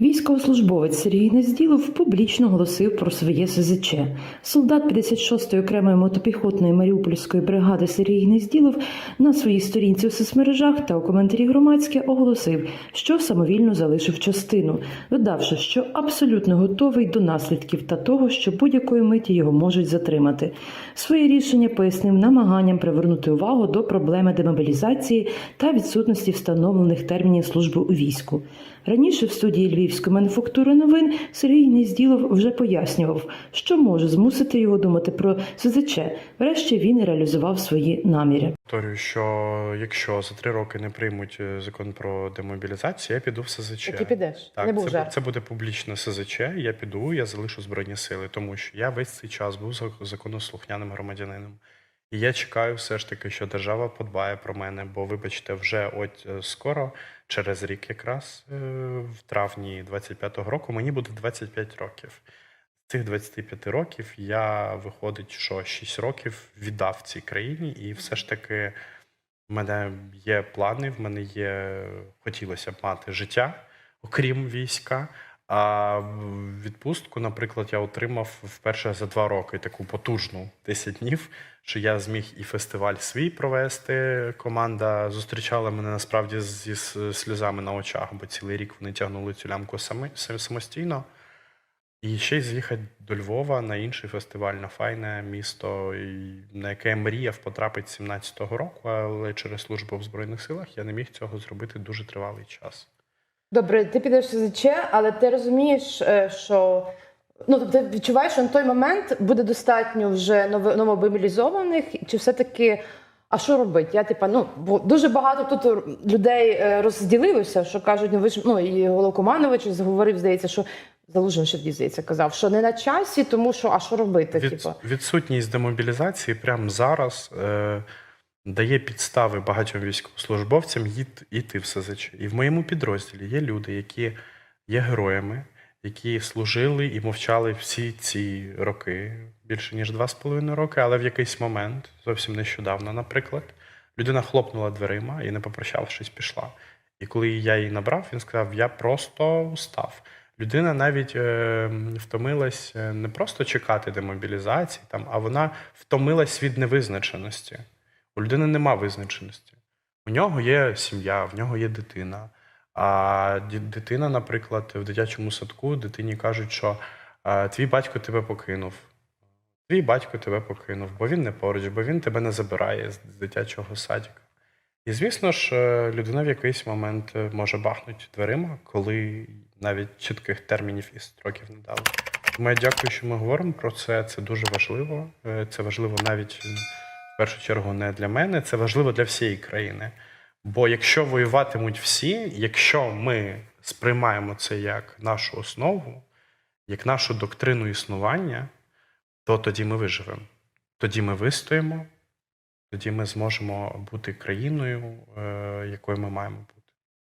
Військовослужбовець Сергій Незділов публічно голосив про своє СЗЧ. Солдат 56-ї окремої мотопіхотної Маріупольської бригади Сергій Незділов на своїй сторінці у соцмережах та у коментарі громадське оголосив, що самовільно залишив частину, додавши, що абсолютно готовий до наслідків та того, що будь-якої миті його можуть затримати. Своє рішення пояснив намаганням привернути увагу до проблеми демобілізації та відсутності встановлених термінів служби у війську. Раніше в студії Львівської мануфактури новин Сергій Незділов вже пояснював, що може змусити його думати про СЗЧ. Врешті він реалізував свої наміри. Повторюю, що якщо за три роки не приймуть е, закон про демобілізацію, я піду в СЗЧ. Ти підеш. Так, не був це, жарт. це буде публічне СЗЧ. Я піду, я залишу збройні сили, тому що я весь цей час був законослухняним громадянином. І я чекаю все ж таки, що держава подбає про мене, бо, вибачте, вже от е, скоро, через рік, якраз е, в травні 25-го року, мені буде 25 років. З цих 25 років я виходить, що 6 років віддав цій країні, і все ж таки в мене є плани, в мене є хотілося б мати життя, окрім війська. А відпустку, наприклад, я отримав вперше за два роки таку потужну 10 днів, що я зміг і фестиваль свій провести. Команда зустрічала мене насправді зі сльозами на очах, бо цілий рік вони тягнули цю лямку самі, самостійно. І ще й з'їхати до Львова на інший фестиваль на файне місто, на яке я мріяв потрапити з 17-го року, але через службу в Збройних силах я не міг цього зробити дуже тривалий час. Добре, ти підеш в СЗЧ, але ти розумієш, е, що ну тобто ти відчуваєш, що на той момент буде достатньо вже ново- новомобілізованих, чи все-таки. А що робити? Я типа, ну бо дуже багато тут людей е, розділилося, що кажуть, ну ви ж ну і головкомандувач заговорив, здається, що Залужин ще здається, казав, що не на часі, тому що а що робити? Від, Типа, відсутність демобілізації прямо зараз е, дає підстави багатьом військовослужбовцям йти в СЗЧ. І в моєму підрозділі є люди, які є героями, які служили і мовчали всі ці роки, більше ніж два з половиною роки, але в якийсь момент, зовсім нещодавно, наприклад, людина хлопнула дверима і, не попрощавшись, пішла. І коли я її набрав, він сказав: Я просто устав. Людина навіть е, втомилась е, не просто чекати демобілізації, там, а вона втомилась від невизначеності. У людини нема визначеності. У нього є сім'я, в нього є дитина. А дитина, наприклад, в дитячому садку дитині кажуть, що твій батько тебе покинув. Твій батько тебе покинув, бо він не поруч, бо він тебе не забирає з дитячого садика. І звісно ж, е, людина в якийсь момент е, може бахнути дверима, коли навіть чітких термінів і строків не дали. Тому я дякую, що ми говоримо про це. Це дуже важливо. Е, Це важливо навіть першу чергу не для мене, це важливо для всієї країни. Бо якщо воюватимуть всі, якщо ми сприймаємо це як нашу основу, як нашу доктрину існування, то тоді ми виживемо. Тоді ми вистоїмо, тоді ми зможемо бути країною, е, якою ми маємо